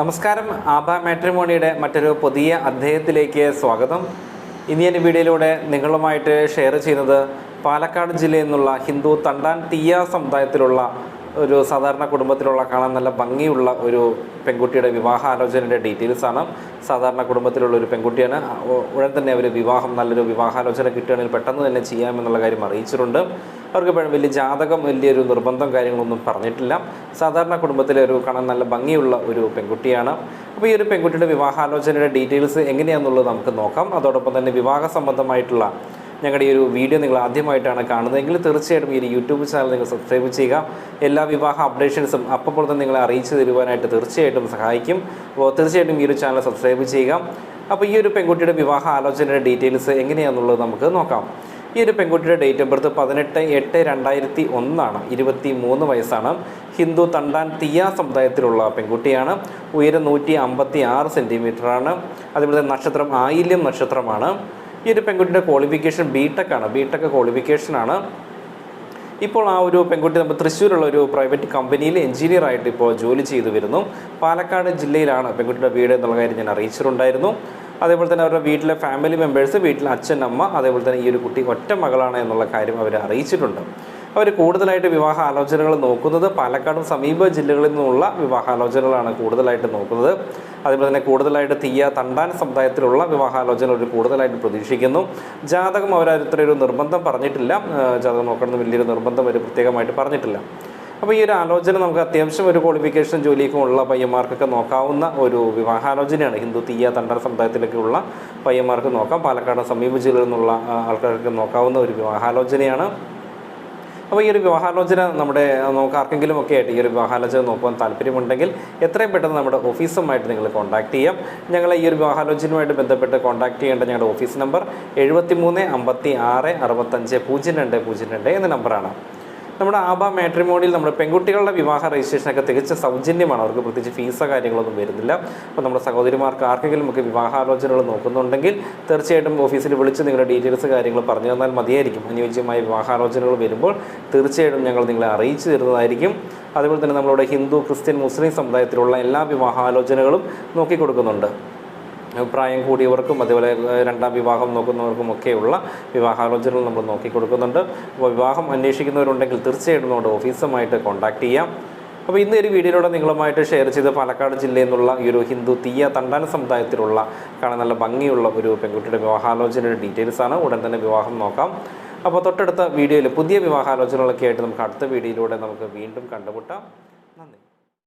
നമസ്കാരം. ആഭ മാട്രിമോണിയുടെ മറ്റൊരു പുതിയ അധ്യായത്തിലേക്ക് സ്വാഗതം. ഇനി എന്റെ വീഡിയോയിലൂടെ നിങ്ങളുമായിട്ട് ഷെയർ ചെയ്യുന്നത് പാലക്കാട് ജില്ലയിൽ നിന്നുള്ള ഹിന്ദു തണ്ടാൻ തീയ സമുദായത്തിലുള്ള ഒരു സാധാരണ കുടുംബത്തിലുള്ള കാണാൻ നല്ല ഭംഗിയുള്ള ഒരു പെൺകുട്ടിയുടെ വിവാഹാലോചനയുടെ ഡീറ്റെയിൽസ് ആണ്. സാധാരണ കുടുംബത്തിലുള്ള ഒരു പെൺകുട്ടിയാണ്. ഉടൻ തന്നെ അവർ വിവാഹം നല്ലൊരു വിവാഹാലോചന കിട്ടുകയാണെങ്കിൽ പെട്ടെന്ന് തന്നെ ചെയ്യാമെന്നുള്ള കാര്യം അറിയിച്ചിട്ടുണ്ട്. അവർക്ക് വലിയ ജാതകം വലിയൊരു നിർബന്ധം കാര്യങ്ങളൊന്നും പറഞ്ഞിട്ടില്ല. സാധാരണ കുടുംബത്തിലെ ഒരു കാണാൻ നല്ല ഭംഗിയുള്ള ഒരു പെൺകുട്ടിയാണ്. അപ്പോൾ ഈ ഒരു പെൺകുട്ടിയുടെ വിവാഹാലോചനയുടെ ഡീറ്റെയിൽസ് എങ്ങനെയാണെന്നുള്ളത് നമുക്ക് നോക്കാം. അതോടൊപ്പം തന്നെ വിവാഹ സംബന്ധമായിട്ടുള്ള ഞങ്ങളുടെ ഈ ഒരു വീഡിയോ നിങ്ങൾ ആദ്യമായിട്ടാണ് കാണുന്നതെങ്കിൽ തീർച്ചയായിട്ടും ഈ ഒരു യൂട്യൂബ് ചാനൽ നിങ്ങൾ സബ്സ്ക്രൈബ് ചെയ്യുക. എല്ലാ വിവാഹ അപ്ഡേഷൻസും അപ്പോൾ തന്നെ നിങ്ങളെ അറിയിച്ചു തരുവാനായിട്ട് തീർച്ചയായിട്ടും സഹായിക്കും. അപ്പോൾ തീർച്ചയായിട്ടും ഈ ഒരു ചാനൽ സബ്സ്ക്രൈബ് ചെയ്യുക. അപ്പോൾ ഈ ഒരു പെൺകുട്ടിയുടെ വിവാഹ ആലോചനയുടെ ഡീറ്റെയിൽസ് എങ്ങനെയാണെന്നുള്ളത് നമുക്ക് നോക്കാം. ഈ ഒരു പെൺകുട്ടിയുടെ ഡേറ്റ് ഓഫ് ബർത്ത് പതിനെട്ട് എട്ട് രണ്ടായിരത്തി ഒന്നാണ്. ഇരുപത്തി മൂന്ന് വയസ്സാണ്. ഹിന്ദു തണ്ടാൻ തീയ സമുദായത്തിലുള്ള പെൺകുട്ടിയാണ്. ഉയരം നൂറ്റി അമ്പത്തി ആറ് സെന്റിമീറ്ററാണ് അതുപോലെ നക്ഷത്രം ആയില്യം നക്ഷത്രമാണ്. ഈ ഒരു പെൺകുട്ടിയുടെ ക്വാളിഫിക്കേഷൻ ബി ടെക് ആണ്. ബി ടെക് ക്വാളിഫിക്കേഷനാണ് ഇപ്പോൾ ആ ഒരു പെൺകുട്ടി നമ്മൾ തൃശ്ശൂരുള്ള ഒരു പ്രൈവറ്റ് കമ്പനിയിൽ എഞ്ചിനീയർ ആയിട്ട് ഇപ്പോൾ ജോലി ചെയ്തു വരുന്നു. പാലക്കാട് ജില്ലയിലാണ് പെൺകുട്ടിയുടെ വീട് എന്നുള്ള കാര്യം ഞാൻ അറിയിച്ചിട്ടുണ്ടായിരുന്നു. അതേപോലെ തന്നെ അവരുടെ വീട്ടിലെ ഫാമിലി മെമ്പേഴ്സ് വീട്ടിലെ അച്ഛൻ അമ്മ അതേപോലെ തന്നെ ഈ ഒരു കുട്ടി ഒറ്റ മകളാണ് എന്നുള്ള കാര്യം അവർ അറിയിച്ചിട്ടുണ്ട്. അവർ കൂടുതലായിട്ട് വിവാഹ ആലോചനകൾ നോക്കുന്നത് പാലക്കാടും സമീപ ജില്ലകളിൽ നിന്നുള്ള വിവാഹാലോചനകളാണ് കൂടുതലായിട്ട് നോക്കുന്നത്. അതുപോലെ തന്നെ കൂടുതലായിട്ട് തീയ തണ്ടാൻ സമുദായത്തിലുള്ള വിവാഹാലോചന അവർ കൂടുതലായിട്ട് പ്രതീക്ഷിക്കുന്നു. ജാതകം അവർ ഇത്ര ഒരു നിർബന്ധം പറഞ്ഞിട്ടില്ല. ജാതകം നോക്കണമെന്ന് വലിയൊരു നിർബന്ധം അവർ പ്രത്യേകമായിട്ട് പറഞ്ഞിട്ടില്ല. അപ്പോൾ ഈ ഒരു ആലോചന നമുക്ക് അത്യാവശ്യം ഒരു ക്വാളിഫിക്കേഷൻ ജോലിയൊക്കെ ഉള്ള പയ്യന്മാർക്കൊക്കെ നോക്കാവുന്ന ഒരു വിവാഹാലോചനയാണ്. ഹിന്ദു തീയ തണ്ടർ സമുദായത്തിലൊക്കെ ഉള്ള പയ്യന്മാർക്ക് നോക്കാം. പാലക്കാട് സമീപ ജില്ലയിൽ നിന്നുള്ള ആൾക്കാർക്ക് നോക്കാവുന്ന ഒരു വിവാഹാലോചനയാണ്. അപ്പോൾ ഈ ഒരു വിവാഹാലോചന നമ്മുടെ നമുക്ക് ആർക്കെങ്കിലും ഒക്കെ ആയിട്ട് ഈ ഒരു വിവാഹാലോചന നോക്കുവാൻ താല്പര്യമുണ്ടെങ്കിൽ എത്രയും പെട്ടെന്ന് നമ്മുടെ ഓഫീസുമായിട്ട് നിങ്ങൾ കോൺടാക്ട് ചെയ്യാം. ഞങ്ങളെ ഈ ഒരു വിവാഹാലോചനയുമായിട്ട് ബന്ധപ്പെട്ട് കോൺടാക്ട് ചെയ്യേണ്ട ഞങ്ങളുടെ ഓഫീസ് നമ്പർ എഴുപത്തി മൂന്ന് അമ്പത്തി ആറ് അറുപത്തഞ്ച് പൂജ്യം രണ്ട് പൂജ്യം രണ്ട് എന്ന നമ്പറാണ്. നമ്മുടെ ആബ മാട്രിമോണിയിൽ നമ്മുടെ പെൺകുട്ടികളുടെ വിവാഹ രജിസ്ട്രേഷനൊക്കെ തികച്ച സൗജന്യമാണ്. അവർക്ക് പ്രത്യേകിച്ച് ഫീസോ കാര്യങ്ങളൊന്നും വരുന്നില്ല. അപ്പോൾ നമ്മുടെ സഹോദരിമാർക്ക് ആർക്കെങ്കിലും ഒക്കെ വിവാഹാലോചനകൾ നോക്കുന്നുണ്ടെങ്കിൽ തീർച്ചയായിട്ടും ഓഫീസിൽ വിളിച്ച് നിങ്ങളുടെ ഡീറ്റെയിൽസ് കാര്യങ്ങൾ പറഞ്ഞു തന്നാൽ മതിയായിരിക്കും. അനുയോജ്യമായ വിവാഹാലോചനകൾ വരുമ്പോൾ തീർച്ചയായിട്ടും ഞങ്ങൾ നിങ്ങളെ അറിയിച്ചു തരുന്നതായിരിക്കും. അതുപോലെ തന്നെ നമ്മളുടെ ഹിന്ദു ക്രിസ്ത്യൻ മുസ്ലിം സമുദായത്തിലുള്ള എല്ലാ വിവാഹാലോചനകളും നോക്കിക്കൊടുക്കുന്നുണ്ട്. പ്രായം കൂടിയവർക്കും അതേപോലെ രണ്ടാം വിവാഹം നോക്കുന്നവർക്കും ഒക്കെയുള്ള വിവാഹാലോചനകൾ നമ്മൾ നോക്കിക്കൊടുക്കുന്നുണ്ട്. അപ്പോൾ വിവാഹം അന്വേഷിക്കുന്നവരുണ്ടെങ്കിൽ തീർച്ചയായിട്ടും നമ്മുടെ ഓഫീസുമായിട്ട് കോൺടാക്ട് ചെയ്യാം. അപ്പോൾ ഇന്ന് ഒരു വീഡിയോയിലൂടെ നിങ്ങളുമായിട്ട് ഷെയർ ചെയ്ത് പാലക്കാട് ജില്ലയിൽ നിന്നുള്ള ഈ ഒരു ഹിന്ദു തീയ തണ്ടാന സമുദായത്തിലുള്ള കാണാൻ നല്ല ഭംഗിയുള്ള ഒരു പെൺകുട്ടിയുടെ വിവാഹാലോചനയുടെ ഡീറ്റെയിൽസ് ആണ്. ഉടൻ തന്നെ വിവാഹം നോക്കാം. അപ്പോൾ തൊട്ടടുത്ത വീഡിയോയിൽ പുതിയ വിവാഹാലോചനകളൊക്കെ ആയിട്ട് നമുക്ക് അടുത്ത വീഡിയോയിലൂടെ നമുക്ക് വീണ്ടും കണ്ടുമുട്ടാം.